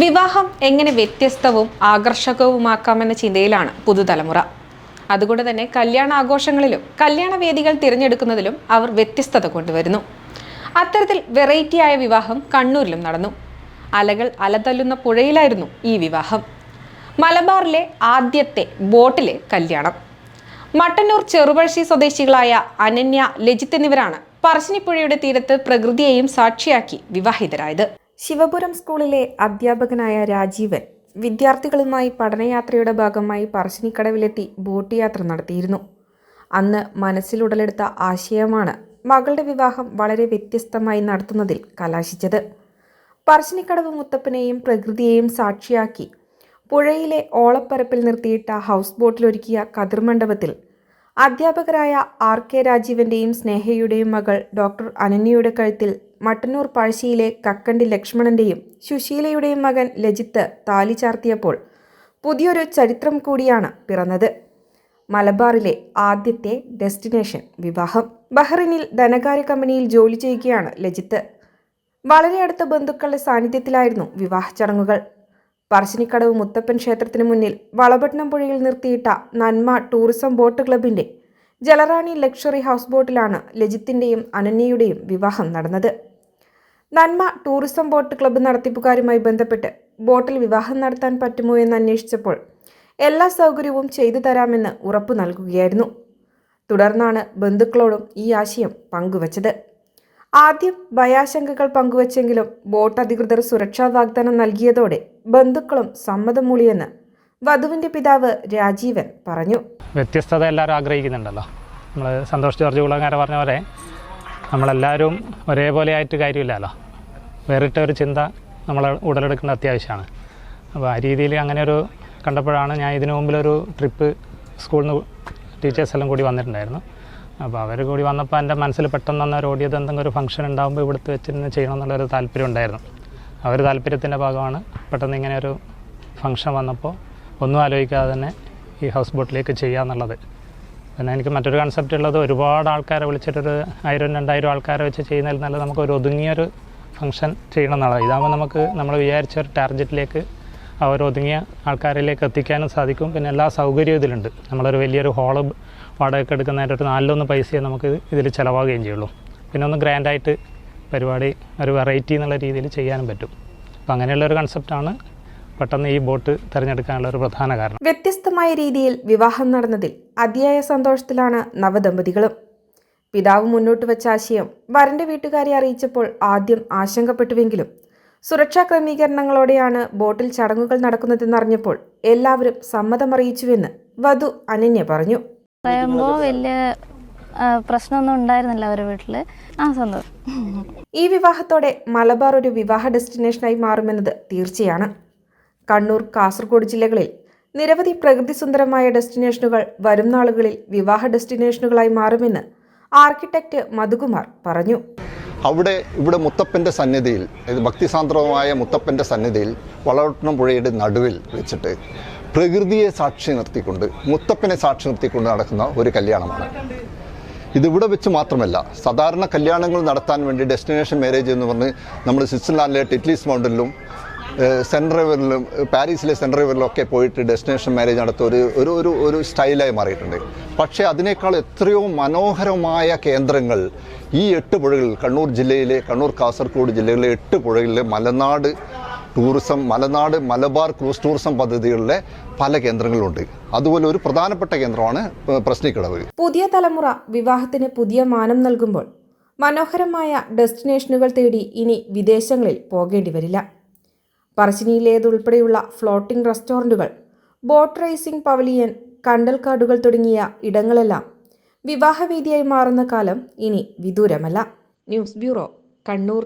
വിവാഹം എങ്ങനെ വ്യത്യസ്തവും ആകർഷകവുമാക്കാമെന്ന ചിന്തയിലാണ് പുതുതലമുറ. അതുകൊണ്ട് തന്നെ കല്യാണ ആഘോഷങ്ങളിലും കല്യാണ വേദികൾ തിരഞ്ഞെടുക്കുന്നതിലും അവർ വ്യത്യസ്തത കൊണ്ടുവരുന്നു. അത്തരത്തിൽ വെറൈറ്റിയായ വിവാഹം കണ്ണൂരിലും നടന്നു. അലകൾ അലതല്ലുന്ന പുഴയിലായിരുന്നു ഈ വിവാഹം. മലബാറിലെ ആദ്യത്തെ ബോട്ടിലെ കല്യാണം. മട്ടന്നൂർ ചെറുപഴശ്ശി സ്വദേശികളായ അനന്യ ലജിത്ത് എന്നിവരാണ് പറശ്ശിനിപ്പുഴയുടെ തീരത്ത് പ്രകൃതിയെയും സാക്ഷിയാക്കി വിവാഹിതരായത്. ശിവപുരം സ്കൂളിലെ അധ്യാപകനായ രാജീവൻ വിദ്യാർത്ഥികളുമായി പഠനയാത്രയുടെ ഭാഗമായി പറശ്ശിനിക്കടവിലെത്തി ബോട്ട് യാത്ര നടത്തിയിരുന്നു. അന്ന് മനസ്സിലുടലെടുത്ത ആശയമാണ് മകളുടെ വിവാഹം വളരെ വ്യത്യസ്തമായി നടത്തുന്നതിൽ കലാശിച്ചത്. പറശ്ശിനിക്കടവ് മുത്തപ്പനെയും പ്രകൃതിയെയും സാക്ഷിയാക്കി പുഴയിലെ ഓളപ്പരപ്പിൽ നിർത്തിയിട്ട ഹൗസ് ബോട്ടിലൊരുക്കിയ കതിർമണ്ഡപത്തിൽ അധ്യാപകരായ ആർ കെ രാജീവന്റെയും സ്നേഹയുടെയും മകൾ ഡോക്ടർ അനന്യയുടെ കഴുത്തിൽ മട്ടന്നൂർ പഴശ്ശിയിലെ കക്കണ്ടി ലക്ഷ്മണന്റെയും ശുശീലയുടെയും മകൻ ലജിത്ത് താലി ചാർത്തിയപ്പോൾ പുതിയൊരു ചരിത്രം കൂടിയാണ് പിറന്നത്. മലബാറിലെ ആദ്യത്തെ ഡെസ്റ്റിനേഷൻ വിവാഹം. ബഹ്റിനിൽ ധനകാര്യ കമ്പനിയിൽ ജോലി ചെയ്യുകയാണ് ലജിത്ത്. വളരെ അടുത്ത ബന്ധുക്കളുടെ സാന്നിധ്യത്തിലായിരുന്നു വിവാഹ ചടങ്ങുകൾ. പറശ്ശിനിക്കടവ് മുത്തപ്പൻ ക്ഷേത്രത്തിന് മുന്നിൽ വളപട്ടണം പുഴയിൽ നിർത്തിയിട്ട നന്മ ടൂറിസം ബോട്ട് ക്ലബിന്റെ ജലറാണി ലക്ഷറി ഹൗസ് ബോട്ടിലാണ് ലജിത്തിന്റെയും അനന്യയുടെയും വിവാഹം നടന്നത്. നന്മ ടൂറിസം ബോട്ട് ക്ലബ്ബ് നടത്തിപ്പുകാരുമായി ബന്ധപ്പെട്ട് ബോട്ടിൽ വിവാഹം നടത്താൻ പറ്റുമോ എന്ന് അന്വേഷിച്ചപ്പോൾ എല്ലാ സൗകര്യവും ചെയ്തു തരാമെന്ന് ഉറപ്പു നൽകുകയായിരുന്നു. തുടർന്നാണ് ബന്ധുക്കളോടും ഈ ആശയം പങ്കുവച്ചത്. ആദ്യം ഭയാശങ്കകൾ പങ്കുവച്ചെങ്കിലും ബോട്ട് അധികൃതർ സുരക്ഷാ വാഗ്ദാനം നൽകിയതോടെ ബന്ധുക്കളും സമ്മതം മൂളിയെന്ന് വധുവിന്റെ പിതാവ് രാജീവൻ പറഞ്ഞു. വ്യത്യസ്തത എല്ലാവരും ആഗ്രഹിക്കുന്നുണ്ടല്ലോ. നമ്മൾ സന്തോഷ് ജോർജ് കുളങ്ങര പറഞ്ഞ പോലെ നമ്മളെല്ലാവരും ഒരേപോലെ ആയിട്ട് കാര്യമില്ലല്ലോ. വേറിട്ട ഒരു ചിന്ത നമ്മൾ ഉടലെടുക്കേണ്ട അത്യാവശ്യമാണ്. അപ്പോൾ ആ രീതിയിൽ അങ്ങനെ ഒരു കണ്ടപ്പോഴാണ് ഞാൻ ഇതിനു മുമ്പിലൊരു ട്രിപ്പ് സ്കൂളിൽ നിന്ന് ടീച്ചേഴ്സ് എല്ലാം കൂടി വന്നിട്ടുണ്ടായിരുന്നു. അപ്പോൾ അവർ കൂടി വന്നപ്പോൾ എന്റെ മനസ്സിൽ പെട്ടെന്ന് തന്നെ ഓടിയത് എന്തെങ്കിലും ഒരു ഫംഗ്ഷൻ ഉണ്ടാകുമ്പോൾ ഇവിടുത്തെ വെച്ചിരുന്ന് ചെയ്യണം എന്നുള്ളൊരു താല്പര്യം ഉണ്ടായിരുന്നു. ആ ഒരു താല്പര്യത്തിന്റെ ഭാഗമാണ് പെട്ടെന്ന് ഇങ്ങനെ ഒരു ഫംഗ്ഷൻ വന്നപ്പോൾ ഒന്നും ആലോചിക്കാതെ തന്നെ ഈ ഹൗസ് ബോട്ടിലേക്ക് ചെയ്യുക എന്നുള്ളത് പിന്നെ എനിക്ക് മറ്റൊരു കൺസെപ്റ്റ് ഉള്ളത് ഒരുപാട് ആൾക്കാരെ വിളിച്ചിട്ടൊരു ആയിരം രണ്ടായിരം ആൾക്കാരെ വെച്ച് ചെയ്യുന്നതിൽ നല്ല നമുക്ക് ഒരു ഒതുങ്ങിയൊരു ഫംഗ്ഷൻ ചെയ്യണം എന്നുള്ളത് ഇതാകുമ്പോൾ നമുക്ക് നമ്മൾ വിചാരിച്ച ഒരു ടാർഗറ്റിലേക്ക് ആ ഒരു ഒതുങ്ങിയ ആൾക്കാരിലേക്ക് എത്തിക്കാനും സാധിക്കും. പിന്നെ എല്ലാ സൗകര്യവും ഇതിലുണ്ട്. നമ്മളൊരു വലിയൊരു ഹോൾ വാടകയ്ക്ക് എടുക്കുന്നതിന്റെ ഒരു നാലിലൊന്ന് പൈസയെ നമുക്ക് ഇതിൽ ചിലവാകുകയും ചെയ്യുള്ളൂ. പിന്നെ ഒന്ന് ഗ്രാൻഡായിട്ട് പരിപാടി ഒരു വെറൈറ്റി എന്നുള്ള രീതിയിൽ ചെയ്യാനും പറ്റും. അപ്പോൾ അങ്ങനെയുള്ളൊരു കൺസെപ്റ്റാണ് പെട്ടെന്ന് ഈ ബോട്ട് തിരഞ്ഞെടുക്കാനുള്ള ഒരു പ്രധാന കാരണം. വ്യത്യസ്തമായ രീതിയിൽ വിവാഹം നടന്നതിൽ അതിയായ സന്തോഷത്തിലാണ് നവദമ്പതികളും. പിതാവ് മുന്നോട്ട് വെച്ച ആശയം വരന്റെ വീട്ടുകാരെ അറിയിച്ചപ്പോൾ ആദ്യം ആശങ്കപ്പെട്ടുവെങ്കിലും സുരക്ഷാ ക്രമീകരണങ്ങളോടെയാണ് ബോട്ടിൽ ചടങ്ങുകൾ നടക്കുന്നതെന്നറിഞ്ഞപ്പോൾ എല്ലാവരും സമ്മതമറിയിച്ചുവെന്ന് വധു അനന്യ പറഞ്ഞു. പറയുമ്പോൾ വലിയ പ്രശ്നമൊന്നും ഉണ്ടായിരുന്നില്ല അവരുടെ വീട്ടിൽ ആ സന്തോഷം. ഈ വിവാഹത്തോടെ മലബാർ ഒരു വിവാഹ ഡെസ്റ്റിനേഷനായി മാറുമെന്നത് തീർച്ചയാണ്. കണ്ണൂർ കാസർഗോഡ് ജില്ലകളിൽ നിരവധി പ്രകൃതി സുന്ദരമായ ഡെസ്റ്റിനേഷനുകൾ വരും നാളുകളിൽ വിവാഹ ഡെസ്റ്റിനേഷനുകളായി മാറുമെന്ന് ആർക്കിടെക്ട് മധുകുമാർ പറഞ്ഞു. അവിടെ ഇവിടെ മുത്തപ്പന്റെ സന്നിധിയിൽ ഭക്തിസാന്ദ്രമായ മുത്തപ്പന്റെ സന്നിധിയിൽ വളവട്ടണം പുഴയുടെ നടുവിൽ വെച്ചിട്ട് പ്രകൃതിയെ സാക്ഷി നിർത്തിക്കൊണ്ട് മുത്തപ്പനെ സാക്ഷി നിർത്തിക്കൊണ്ട് നടക്കുന്ന ഒരു കല്യാണമാണ്. ഇതിവിടെ വെച്ച് മാത്രമല്ല സാധാരണ കല്യാണങ്ങൾ നടത്താൻ വേണ്ടി ഡെസ്റ്റിനേഷൻ മാരേജ് എന്ന് പറഞ്ഞ് നമ്മൾ സ്വിറ്റ്സർലാൻഡിലെ ടിറ്റ്ലീസ് മൗണ്ടനിലും സെന്റ് റിവറിലും പാരീസിലെ സെൻട്രൽ റിവറിലും ഒക്കെ പോയിട്ട് ഡെസ്റ്റിനേഷൻ മാരേജ് നടത്തുക ഒരു ഒരു ഒരു ഒരു സ്റ്റൈലായി മാറിയിട്ടുണ്ട്. പക്ഷേ അതിനേക്കാൾ എത്രയോ മനോഹരമായ കേന്ദ്രങ്ങൾ ഈ എട്ട് പുഴകളിൽ കണ്ണൂർ ജില്ലയിലെ കണ്ണൂർ കാസർഗോഡ് ജില്ലകളിലെ എട്ട് പുഴകളിലെ Malanad tourism Malanad Malabar cruise tourism പദ്ധതികളിലെ പല കേന്ദ്രങ്ങളുണ്ട്. അതുപോലെ ഒരു പ്രധാനപ്പെട്ട കേന്ദ്രമാണ് പ്രശ്നിക്കടവ്. പുതിയ തലമുറ വിവാഹത്തിന് പുതിയ മാനം നൽകുമ്പോൾ മനോഹരമായ ഡെസ്റ്റിനേഷനുകൾ തേടി ഇനി വിദേശങ്ങളിൽ പോകേണ്ടി വരില്ല. പറശ്ശിനിയിലേതുൾപ്പെടെയുള്ള ഫ്ലോട്ടിംഗ് റെസ്റ്റോറന്റുകൾ ബോട്ട് റേസിംഗ് പവലിയൻ കണ്ടൽക്കാടുകൾ തുടങ്ങിയ ഇടങ്ങളെല്ലാം വിവാഹവേദിയായി മാറുന്ന കാലം ഇനി വിദൂരമല്ല. News bureau Kannur.